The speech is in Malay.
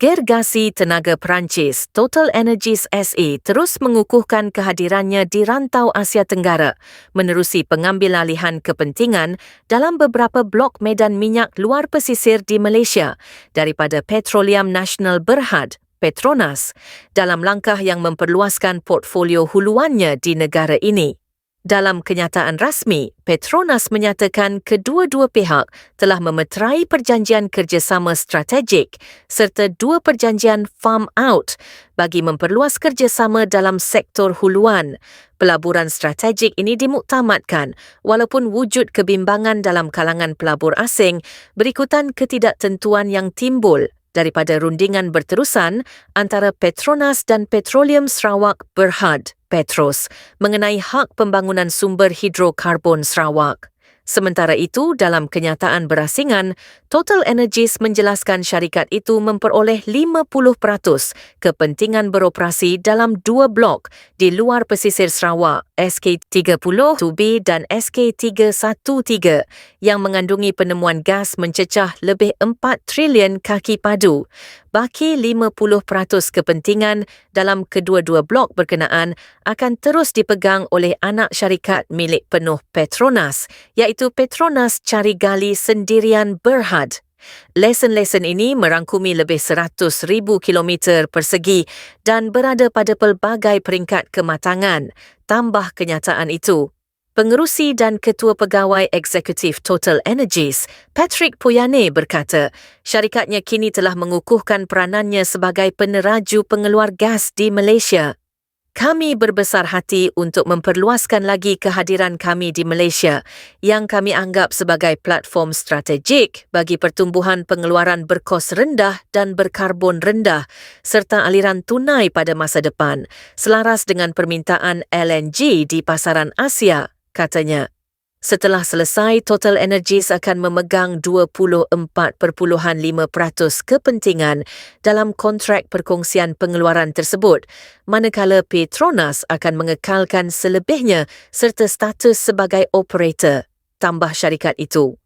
Gergasi Tenaga Perancis Total Energies SE terus mengukuhkan kehadirannya di rantau Asia Tenggara menerusi pengambilalihan kepentingan dalam beberapa blok medan minyak luar pesisir di Malaysia daripada Petroleum Nasional Berhad Petronas dalam langkah yang memperluaskan portfolio huluannya di negara ini. Dalam kenyataan rasmi, Petronas menyatakan kedua-dua pihak telah memeterai perjanjian kerjasama strategik serta dua perjanjian farm out bagi memperluas kerjasama dalam sektor huluan. Pelaburan strategik ini dimuktamadkan walaupun wujud kebimbangan dalam kalangan pelabur asing berikutan ketidaktentuan yang timbul daripada rundingan berterusan antara Petronas dan Petroleum Sarawak Berhad. Petros mengenai hak pembangunan sumber hidrokarbon Sarawak. Sementara itu, dalam kenyataan berasingan, Total Energies menjelaskan syarikat itu memperoleh 50% kepentingan beroperasi dalam dua blok di luar pesisir Sarawak, SK30-2B dan SK313 yang mengandungi penemuan gas mencecah lebih 4 trilion kaki padu. Baki 50% kepentingan dalam kedua-dua blok berkenaan akan terus dipegang oleh anak syarikat milik penuh Petronas, iaitu Petronas Cari Gali Sendirian Berhad. Lesen-lesen ini merangkumi lebih 100,000 kilometer persegi dan berada pada pelbagai peringkat kematangan. Tambah kenyataan itu, Pengerusi dan Ketua Pegawai Eksekutif Total Energies, Patrick Poyane berkata, syarikatnya kini telah mengukuhkan peranannya sebagai peneraju pengeluar gas di Malaysia. Kami berbesar hati untuk memperluaskan lagi kehadiran kami di Malaysia yang kami anggap sebagai platform strategik bagi pertumbuhan pengeluaran berkos rendah dan berkarbon rendah serta aliran tunai pada masa depan selaras dengan permintaan LNG di pasaran Asia katanya. Setelah selesai, Total Energies akan memegang 24.5% kepentingan dalam kontrak perkongsian pengeluaran tersebut, manakala Petronas akan mengekalkan selebihnya serta status sebagai operator, tambah syarikat itu.